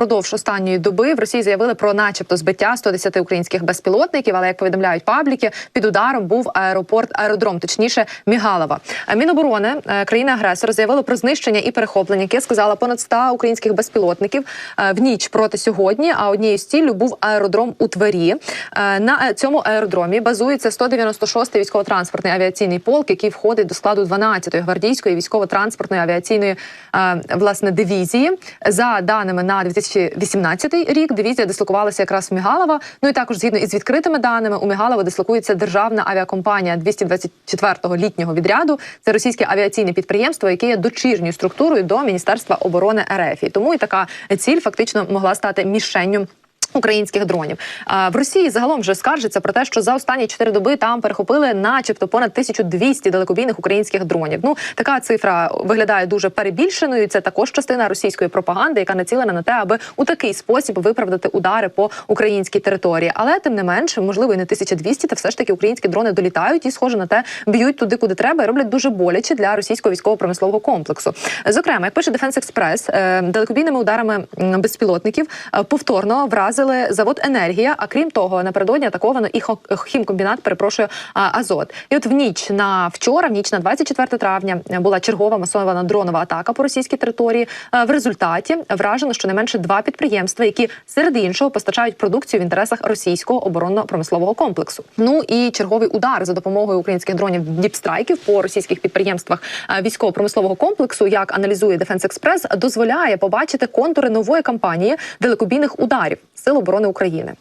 Впродовж останньої доби в Росії заявили про, начебто, збиття 110 українських безпілотників. Але як повідомляють пабліки, під ударом був аеропорт, аеродром, точніше Мігалова. Міноборони е, країни-агресора заявило про знищення і перехоплення, яке сказала понад 100 українських безпілотників е, в ніч проти сьогодні. А однією з ціллю був аеродром у Твері. Е, На цьому аеродромі базується 196-й військово-транспортний авіаційний полк, який входить до складу 12-ї гвардійської військово-транспортної авіаційної власне дивізії. За даними на 2018 рік, дивізія дислокувалася якраз в Мігалова. Ну і також згідно із відкритими даними, у Мігалова дислокується державна авіакомпанія 224-го літнього відряду. Це російське авіаційне підприємство, яке є дочірньою структурою до Міністерства оборони РФ. І тому і така ціль фактично могла стати мішенню. Українських дронів в Росії загалом вже скаржиться про те, що за останні чотири доби там перехопили, начебто, понад 1200 далекобійних українських дронів. Ну така цифра виглядає дуже перебільшеною. Це також частина російської пропаганди, яка націлена на те, аби у такий спосіб виправдати удари по українській території. Але тим не менш, можливо, і не 1200, та все ж таки українські дрони долітають і, схоже на те, б'ють туди, куди треба, і роблять дуже боляче для російського військово-промислового комплексу. Зокрема, як пише Defense Express, е, далекобійними ударами безпілотників е, повторно вразили завод енергія. А крім того, напередодні атаковано і хімкомбінат, перепрошую, Азот. І от в ніч на вчора, в ніч на 24 травня, була чергова масована дронова атака по російській території. Е, В результаті вражено щонайменше два підприємства, які серед іншого постачають продукцію в інтересах російського оборонно-промислового комплексу. Ну і черговий удар за допомогою українських дронів діпстрайків по російських підприємствах е, військово-промислового комплексу, як аналізує Defense Express, дозволяє побачити контури нової кампанії далекобійних ударів Сил оборони України.